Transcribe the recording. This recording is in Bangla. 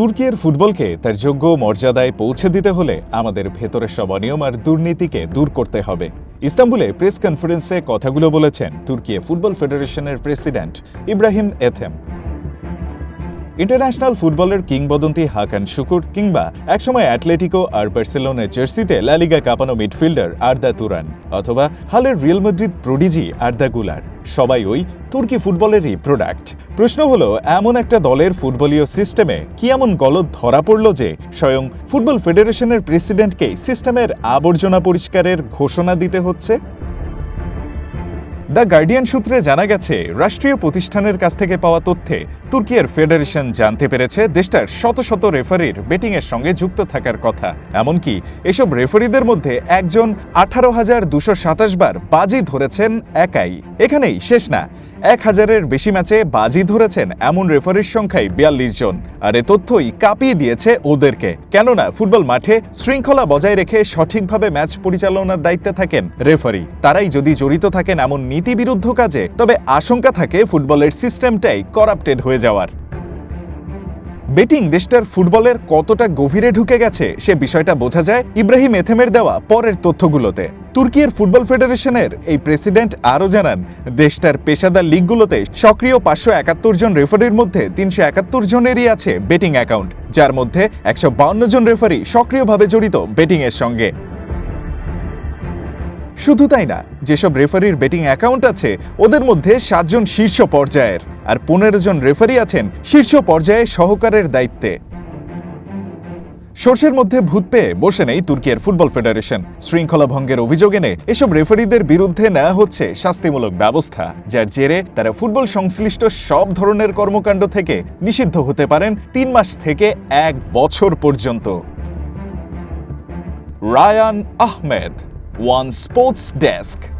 তুর্কির ফুটবলকে তার যোগ্য মর্যাদায় পৌঁছে দিতে হলে আমাদের ভেতরের সব অনিয়ম আর দুর্নীতিকে দূর করতে হবে। ইস্তাম্বুলে প্রেস কনফারেন্সে কথাগুলো বলেছেন তুর্কি ফুটবল ফেডারেশনের প্রেসিডেন্ট ইব্রাহিম এথেম। ইন্টারন্যাশনাল ফুটবলের কিংবদন্তি হাকান শুকুর কিংবা একসময় অ্যাটলেটিকো আর বার্সেলোনার জার্সিতে লালিগা কাঁপানো মিডফিল্ডার আর্দা তুরান অথবা হালের রিয়েল মাদ্রিদ প্রোডিজি আর্দা গুলার। সবাই ওই তুর্কি ফুটবলেরই প্রোডাক্ট প্রশ্ন হলো, এমন একটা দলের ফুটবলীয় সিস্টেমে কি এমন গলদ ধরা পড়ল যে স্বয়ং ফুটবল ফেডারেশনের প্রেসিডেন্টকে সিস্টেমের আবর্জনা পরিষ্কারের ঘোষণা দিতে হচ্ছে? দ্য গার্ডিয়ান সূত্রে জানা গেছে, রাষ্ট্রীয় প্রতিষ্ঠানের কাছ থেকে পাওয়া তথ্যে তুর্কিয়ার ফেডারেশন জানতে পেরেছে দেশটার শত শত রেফারির বেটিংয়ের সঙ্গে যুক্ত থাকার কথা। এমনকি এসব রেফারিদের মধ্যে একজন আঠারো হাজার দুশো সাতাশ বার বাজি ধরেছেন একাই। এখানেই শেষ না। এক হাজারের বেশি ম্যাচে বাজি ধরেছেন এমন রেফারির সংখ্যাই বিয়াল্লিশ জন। আর এ তথ্যই কাঁপিয়ে দিয়েছে ওদেরকে। কেননা ফুটবল মাঠে শৃঙ্খলা বজায় রেখে সঠিকভাবে ম্যাচ পরিচালনার দায়িত্বে থাকেন রেফারি। তারাই যদি জড়িত থাকেন এমন নীতিবিরুদ্ধ কাজে, তবে আশঙ্কা থাকে ফুটবলের সিস্টেমটাই করাপ্টেড হয়ে যাওয়ার। বেটিং দেশটার ফুটবলের কতটা গভীরে ঢুকে গেছে, সে বিষয়টা বোঝা যায় ইব্রাহিম এথেমের দেওয়া পরের তথ্যগুলোতে। তুর্কির ফুটবল ফেডারেশনের এই প্রেসিডেন্ট আরও জানান, দেশটার পেশাদার লিগগুলোতে সক্রিয় পাঁচশো একাত্তর জন রেফারির মধ্যে তিনশো একাত্তর জনেরই আছে বেটিং অ্যাকাউন্ট, যার মধ্যে একশো জন রেফারি সক্রিয়ভাবে জড়িত বেটিংয়ের সঙ্গে। শুধু তাই না, যেসব রেফারির বেটিং অ্যাকাউন্ট আছে, ওদের মধ্যে সাতজন শীর্ষ পর্যায়ের, আর পনেরো জন রেফারি আছেন শীর্ষ পর্যায়ে সহকারের দায়িত্বে। সর্ষের মধ্যে ভূত পেয়ে বসে নেই তুর্কির ফুটবল ফেডারেশন। শৃঙ্খলা ভঙ্গের অভিযোগ এনে এসব রেফারিদের বিরুদ্ধে নেওয়া হচ্ছে শাস্তিমূলক ব্যবস্থা, যার জেরে তারা ফুটবল সংশ্লিষ্ট সব ধরনের কর্মকাণ্ড থেকে নিষিদ্ধ হতে পারেন তিন মাস থেকে এক বছর পর্যন্ত। Rayan Ahmed one sports desk.